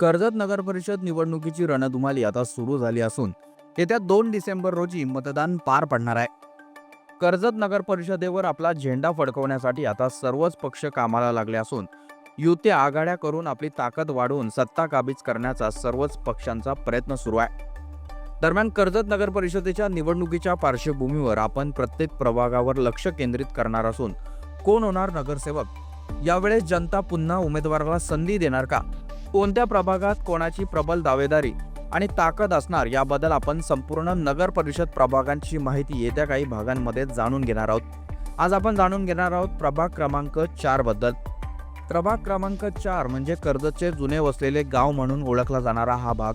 कर्जत नगर परिषद निवडणुकीची रणधुमाली आता सुरू झाली असून येत्या दोन डिसेंबर रोजी मतदान पार पडणार आहे. कर्जत नगर परिषदेवर आपला झेंडा फडकवण्यासाठी आता सर्वच पक्ष कामाला लागले असून युती आघाड्या करून आपली ताकद वाढवून सत्ता काबीज करण्याचा सर्वच पक्षांचा प्रयत्न सुरू आहे. दरम्यान कर्जत नगर परिषदेच्या निवडणुकीच्या पार्श्वभूमीवर आपण प्रत्येक प्रभागावर लक्ष केंद्रित करणार असून कोण होणार नगरसेवक? यावेळेस जनता पुन्हा उमेदवाराला संधी देणार का? कोणत्या प्रभागात कोणाची प्रबल दावेदारी आणि ताकद असणार याबद्दल आपण संपूर्ण नगर परिषद प्रभागांची माहिती येत्या काही भागांमध्ये जाणून घेणार आहोत. आज आपण जाणून घेणार आहोत प्रभाग क्रमांक चारबद्दल. प्रभाग क्रमांक चार म्हणजे कर्जतचे जुने वसलेले गाव म्हणून ओळखला जाणारा हा भाग.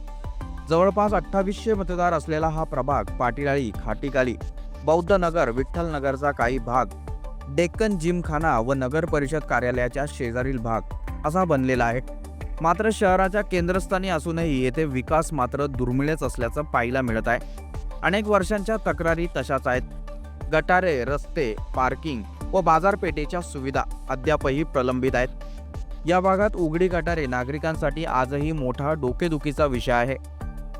जवळपास अठ्ठावीसशे मतदार असलेला हा प्रभाग पाटीलाळी खाटीकाली बौद्ध नगर विठ्ठल नगरचा काही भाग डेक्कन जिमखाना व नगर परिषद कार्यालयाच्या शेजारील भाग असा बनलेला आहे. मात्र शहराच्या केंद्रस्थानी असूनही येथे विकास मात्र दुर्मिळच असल्याचं पाहायला मिळत आहे. अनेक वर्षांच्या तक्रारी तशाच आहेत. गटारे रस्ते पार्किंग व बाजारपेठेच्या सुविधा अद्यापही प्रलंबित आहेत. या भागात उघडी गटारे नागरिकांसाठी आजही मोठा डोकेदुखीचा विषय आहे.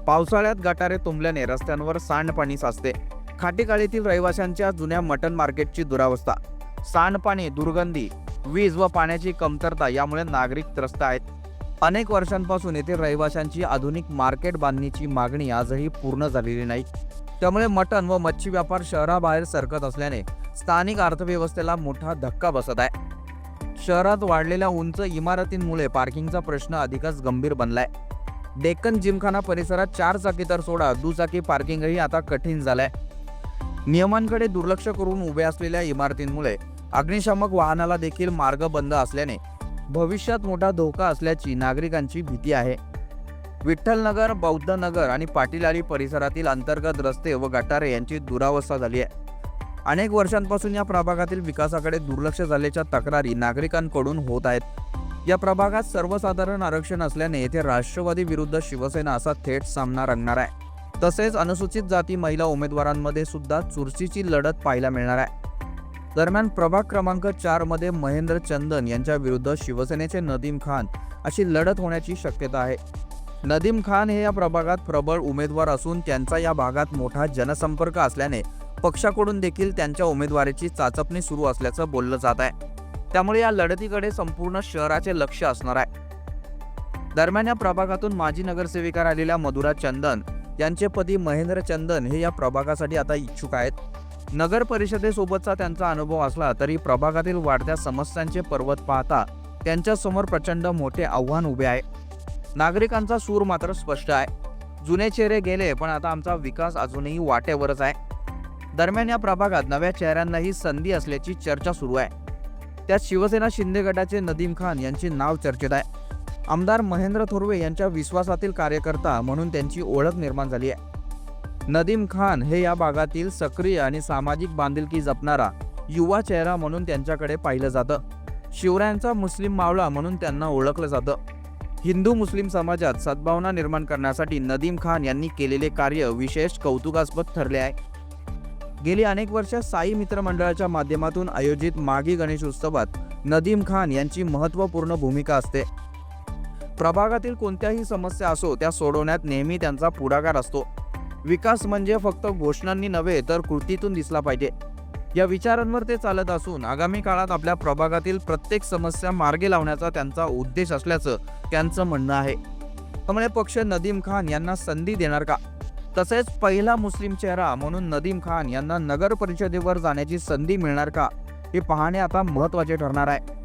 पावसाळ्यात गटारे तुंबल्याने रस्त्यांवर सांडपाणी साचते. खाटीकाळीतील रहिवाशांच्या जुन्या मटन मार्केटची दुरावस्था सांडपाणी दुर्गंधी वीज व पाण्याची कमतरता यामुळे नागरिक त्रस्त आहेत. अनेक वर्षांपासून येथे रहिवाशांची आधुनिक मार्केट बांधणीची मागणी आजही पूर्ण झालेली नाही. त्यामुळे मटण व मच्छी व्यापार शहराबाहेर सरकत असल्याने स्थानिक अर्थव्यवस्थेला मोठा धक्का बसत आहे. शहरात वाढलेल्या उंच इमारतींमुळे पार्किंगचा प्रश्न अधिकच गंभीर बनलाय. डेक्कन जिमखाना परिसरात चार चाकी तर सोडा दुचाकी पार्किंगही आता कठीण झालंय. नियमांकडे दुर्लक्ष करून उभे असलेल्या इमारतींमुळे अग्निशामक वाहनाला देखील मार्ग बंद असल्याने भविष्यात मोठा धोका असल्याची नागरिकांची भीती आहे. विठ्ठलनगर बौद्ध नगर आणि पाटीलारी परिसरातील अंतर्गत रस्ते व गटारे यांची दुरावस्था झाली आहे. अनेक वर्षांपासून या प्रभागातील विकासाकडे दुर्लक्ष झाल्याच्या तक्रारी नागरिकांकडून होत आहेत. या प्रभागात सर्वसाधारण आरक्षण असल्याने येथे राष्ट्रवादी विरुद्ध शिवसेना असा थेट सामना रंगणार आहे. तसेच अनुसूचित जाती महिला उमेदवारांमध्ये सुद्धा चुरशीची लढत पाहायला मिळणार आहे. दरम्यान प्रभाग क्रमांक चारमध्ये महेंद्र चंदन यांच्या विरुद्ध शिवसेनेचे नदीम खान अशी लढत होण्याची शक्यता आहे. नदीम खान हे या प्रभागात प्रबळ उमेदवार असून त्यांचा या भागात मोठा जनसंपर्क असल्याने पक्षाकडून देखील त्यांच्या उमेदवारीची चाचपणी सुरू असल्याचं बोललं जात आहे. त्यामुळे या लढतीकडे संपूर्ण शहराचे लक्ष असणार आहे. दरम्यान या प्रभागातून माजी नगरसेविका राहिलेल्या मधुरा चंदन यांचे पती महेंद्र चंदन हे या प्रभागासाठी आता इच्छुक आहेत. नगर परिषदेसोबतचा त्यांचा अनुभव असला तरी प्रभागातील वाढत्या समस्यांचे पर्वत पाहता त्यांच्यासमोर प्रचंड मोठे आव्हान उभे आहे. नागरिकांचा सूर मात्र स्पष्ट आहे. जुने चेहरे गेले पण आता आमचा विकास अजूनही वाटेवरच आहे. दरम्यान या प्रभागात नव्या चेहऱ्यांनाही संधी असल्याची चर्चा सुरू आहे. त्यात शिवसेना शिंदे गटाचे नदीम खान यांचे नाव चर्चेत आहे. आमदार महेंद्र थोरवे यांच्या विश्वासातील कार्यकर्ता म्हणून त्यांची ओळख निर्माण झाली आहे. नदीम खान हे या भागातील सक्रिय आणि सामाजिक बांधिलकी जपणारा युवा चेहरा म्हणून त्यांच्याकडे पाहिलं जातं. शिवरायांचा मुस्लिम मावळा म्हणून त्यांना ओळखलं जातं. हिंदू मुस्लिम समाजात सद्भावना निर्माण करण्यासाठी नदीम खान यांनी केलेले कार्य विशेष कौतुकास्पद ठरले आहे. गेली अनेक वर्ष साई मित्र मंडळाच्या माध्यमातून आयोजित मागी गणेश उत्सवात नदीम खान यांची महत्त्वपूर्ण भूमिका असते. प्रभागातील कोणत्याही समस्या असो त्या सोडवण्यात नेहमी त्यांचा पुढाकार असतो. विकास म्हणजे फक्त घोषणांनी नव्हे तर कृतीतून दिसला पाहिजे. या विचारांवर ते चालत असून आगामी काळात आपल्या प्रभागातील प्रत्येक समस्या मार्गे लावण्याचा त्यांचा उद्देश असल्याचं त्यांचं म्हणणं आहे. त्यामुळे पक्ष नदीम खान यांना संधी देणार का? तसेच पहिला मुस्लिम चेहरा म्हणून नदीम खान यांना नगर परिषदेवर जाण्याची संधी मिळणार का? हे पाहणे आता महत्त्वाचे ठरणार आहे.